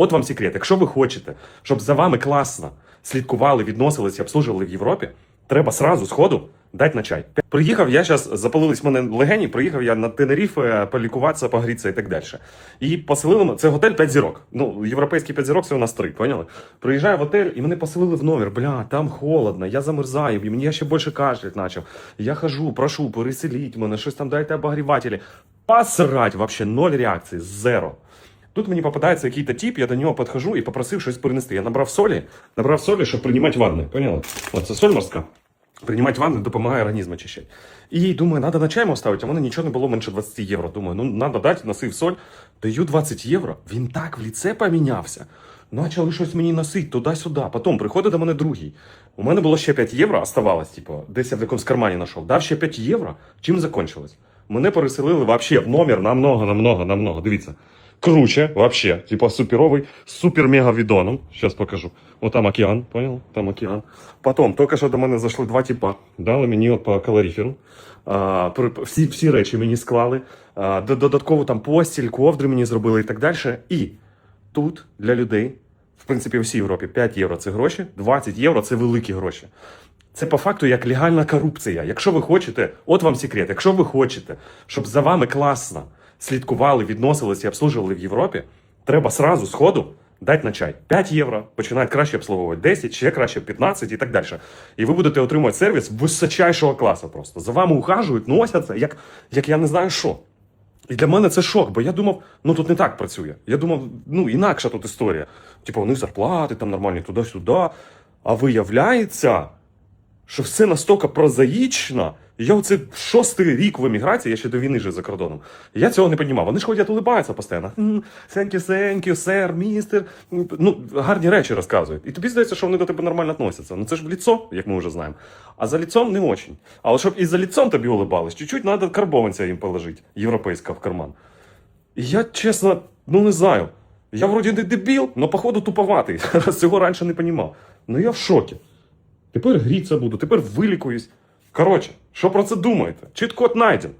От вам секрет. Якщо ви хочете, щоб за вами класно слідкували, відносилися обслужували в Європі, треба сразу сходу дати на чай. Приїхав я зараз, запалились в мене легені, приїхав я на Тенеріфе полікуватися, погрітися і так далі. І поселили це готель 5 зірок. Ну, європейський 5 зірок це у нас 3, поняли? Приїжджаю в готель, і мене поселили в номер. Бля, там холодно, я замерзаю, і мені я ще більше кашлять почав. Я хожу, прошу, переселіть мене, щось там дайте обогрівателі. Посрать, вообще ноль реакції, зеро. Тут мені попадається якийсь тип, я до нього підходжу і попросив щось принести. Я набрав солі, набрав солі, щоб приймати ванни. Поняли? Оце соль морська. Приймати ванни допомагає організм очищати. І думаю, треба на чаймо ставити, а в мене нічого не було менше 20 євро. Думаю, ну треба дати, носив соль. Даю 20 євро. Він так в ліце помінявся. Почали щось мені носити туди-сюди. Потім приходить до мене другий. У мене було ще 5 євро, оставалось, типу, десь я в якомусь кармані знайшов. Дав ще 5 євро. Чим закончилось? Мене переселили вообще в номер намного, намного, намного. Дивіться. Круче, вообще, типа суперовый, супер-мега відоном. Сейчас покажу. Вот там океан, понял? Там океан. Потом, тільки що до мене зайшли два типа. Дали мені по калоріферу. А, всі, всі речі мені склали. А, додатково там постіль, ковдри мені зробили і так далі. І тут для людей, в принципі, у всій Європі 5 євро це гроші, 20 євро це великі гроші. Це по факту як легальна корупція. Якщо ви хочете, от вам секрет, якщо ви хочете, щоб за вами класно слідкували, відносилися і обслужували в Європі, треба сразу сходу дати на чай. 5 євро, починають краще обслуговувати 10, ще краще 15 і так далі. І ви будете отримувати сервіс височайшого класу просто. За вами ухажують, носяться, як, як я не знаю що. І для мене це шок, бо я думав, ну тут не так працює. Я думав, ну інакша тут історія. Типу, у них зарплати там нормальні туди-сюди. А виявляється, що все настільки прозаїчно. Я оце шостий рік в еміграції, я ще до війни жив за кордоном. Я цього не розумів. Вони ж ходять улибаються постійно. Сенькю, сенькю, сер, містер. Ну, гарні речі розказують. І тобі здається, що вони до тебе нормально відносяться. Ну це ж в ліцо, як ми вже знаємо. А за ліцом не очень. Але щоб і за ліцом тобі улибались, чуть-чуть треба карбованця їм положити, європейського в карман. І я, чесно, ну не знаю. Я вроді не дебіл, але походу туповатий. Цього раніше не розумів. Ну я в шокі. Тепер гріться буду, тепер вилікуюсь. Коротше, що про це думаєте? Чіт-код найден.